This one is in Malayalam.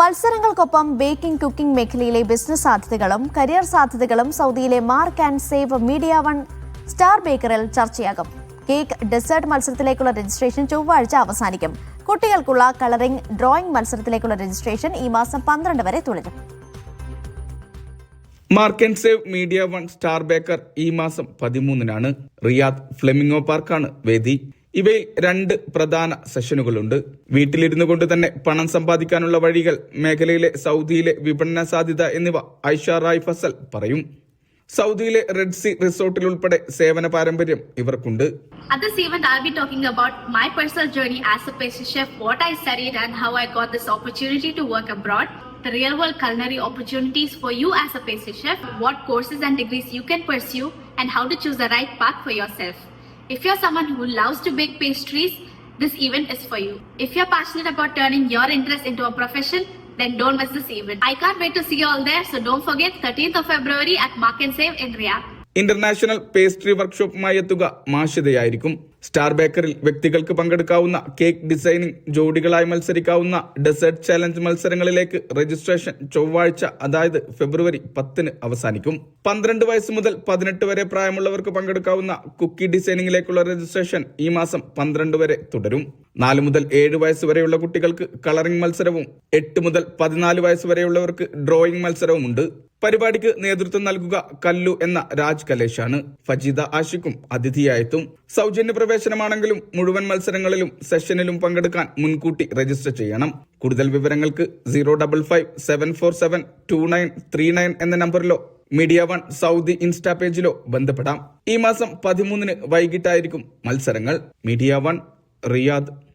മത്സരങ്ങൾക്കൊപ്പം ബേക്കിംഗ് കുക്കിംഗ് മേഖലയിലെ ബിസിനസ് സാധ്യതകളും കരിയർ സാധ്യതകളും സൗദിയിലെ mark and save media one star ബേക്കറിൽ ചർച്ചയാകും. കേക്ക് ഡെസേർട്ട് മത്സരത്തിലേക്കുള്ള രജിസ്ട്രേഷൻ ചൊവ്വാഴ്ച അവസാനിക്കും. കുട്ടികൾക്കുള്ള കളറിംഗ് ഡ്രോയിംഗ് മത്സരത്തിലേക്കുള്ള രജിസ്ട്രേഷൻ ഈ മാസം പന്ത്രണ്ട് വരെ തുടരും. Mark and save media one star baker ഈ മാസം പതിമൂന്നിനാണ് റിയാദ് ഫ്ലെമിംഗോ പാർക്കാണ് വേദി. ഇവയിൽ രണ്ട് പ്രധാന സെഷനുകളുണ്ട് വീട്ടിലിരുന്നു കൊണ്ട് തന്നെ പണം സമ്പാദിക്കാനുള്ള വഴികൾ മേഖലയിലെ സൗദിയിലെ വിപണന സാധ്യത എന്നിവ ഐഷ റായ് ഫസൽ പറയും സൗദിയിലെ റെഡ് സി റിസോർട്ടിൽ ഉൾപ്പെടെ സേവന പാരമ്പര്യം ഇവർക്കുണ്ട് At this event, I'll be talking about my personal journey as a pastry chef, what I studied, and how I got this opportunity to work abroad. The real world culinary opportunities for you as a pastry chef, what courses and degrees you can pursue, and how to choose the right path for yourself. If you're someone who loves to bake pastries, this event is for you. If you're passionate about turning your interest into a profession, then don't miss this event. I can't wait to see you all there, so don't forget 13th of February at Mark and Save in Riyadh. International pastry വർക്ക്ഷോപ്പുമായി എത്തുക മാഷിതയായിരിക്കും സ്റ്റാർ ബേക്കറിൽ വ്യക്തികൾക്ക് പങ്കെടുക്കാവുന്ന കേക്ക് ഡിസൈനിംഗ് ജോഡികളായി മത്സരിക്കാവുന്ന ഡെസേർട്ട് ചലഞ്ച് മത്സരങ്ങളിലേക്ക് രജിസ്ട്രേഷൻ ചൊവ്വാഴ്ച അതായത് ഫെബ്രുവരി പത്തിന് അവസാനിക്കും. പന്ത്രണ്ട് വയസ്സ് മുതൽ പതിനെട്ട് വരെ പ്രായമുള്ളവർക്ക് പങ്കെടുക്കാവുന്ന കുക്കി ഡിസൈനിങ്ങിലേക്കുള്ള രജിസ്ട്രേഷൻ ഈ മാസം പന്ത്രണ്ട് വരെ തുടരും. നാല് മുതൽ ഏഴ് വയസ്സ് വരെയുള്ള കുട്ടികൾക്ക് കളറിംഗ് മത്സരവും എട്ട് മുതൽ പതിനാല് വയസ്സ് വരെയുള്ളവർക്ക് ഡ്രോയിംഗ് മത്സരവുമുണ്ട്. പരിപാടിക്ക് നേതൃത്വം നൽകുക കല്ലു എന്ന രാജ് കലേഷാണ് ഫജീദ ആഷിഖും അതിഥിയായെത്തും. സൗജന്യ പ്രവേശനമാണെങ്കിലും മുഴുവൻ മത്സരങ്ങളിലും സെഷനിലും പങ്കെടുക്കാൻ മുൻകൂട്ടി രജിസ്റ്റർ ചെയ്യണം. കൂടുതൽ വിവരങ്ങൾക്ക് zero double five seven four seven two nine three nine എന്ന നമ്പറിലോ മീഡിയ വൺ സൗദി ഇൻസ്റ്റാ പേജിലോ ബന്ധപ്പെടാം. ഈ മാസം പതിമൂന്നിന് വൈകിട്ടായിരിക്കും മത്സരങ്ങൾ. Media one Riyadh.